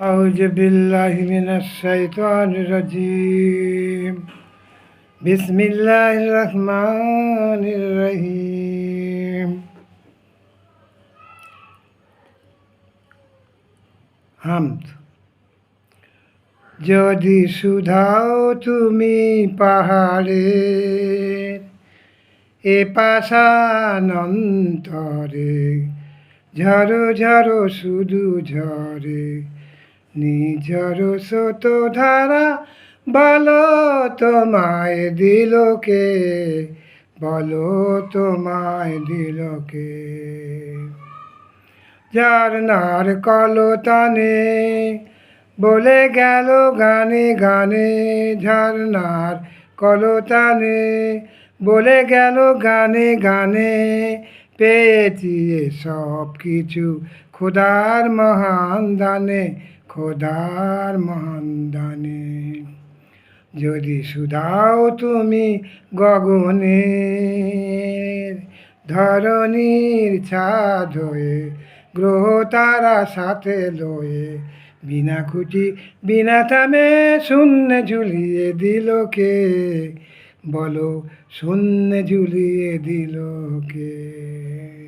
أعوذ بالله من الشيطان الرجيم بسم الله الرحمن الرحيم হামদ যদি সুধাও তুমি পাহাড়ের এ পাশানন্তরে ঝরো ঝরো শুধু ঝরে নিজর সত ধারা বলো তোমায় দিলকে বলো তোমায় দিলকে যার নার কলতানে বলে গেল গানে গানে। ঝর্নার কলতানে বলে গেল গানে গানে। পেয়েছি সব কিছু খোদার মহান দানে। খোদার মহান দানে। যদি সুদাও তুমি গগনের ধরণীর ছাদ হয়ে, গ্রহ তারা সাথে লয়ে, বিনা খুঁটি, বিনা থামে শূন্য ঝুলিয়ে দিল কে? বলো, শূন্য ঝুলিয়ে দিল কে?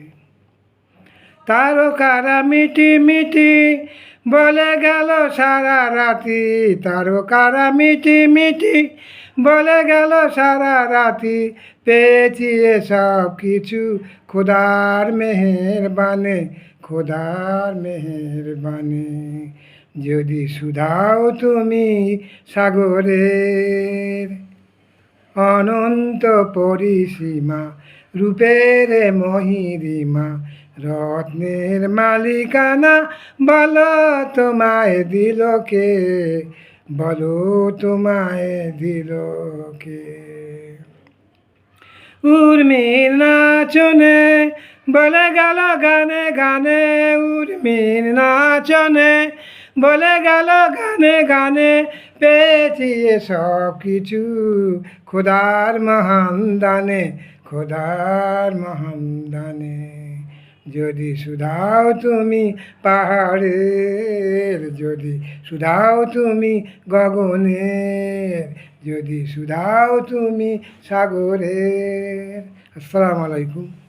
তারকারা মিটি মিটি বলে গেল সারা রাতি। তারকারা মিটি মিটি বলে গেল সারা রাতি। পেয়েছি সব কিছু খোদার মেহের বানে খোদার মেহের বানে যদি সুধাও তুমি সাগরের অনন্ত পরিসীমা রূপের মহিরিমা, রত্নের মালিকানা বলো তোমায় দিল কে? বলো তোমায় দিল কে? উর্মির নাচনে বলে গেল গানে গানে, উর্মির নাচনে বলে গেল গানে গানে পেয়েছি সব কিছু খোদার মহান দানে, খোদার মহান দানে। যদি সুধাও তুমি পাহাড়ের, যদি সুধাও তুমি গগনের, যদি সুধাও তুমি সাগরের। আসসালামু আলাইকুম।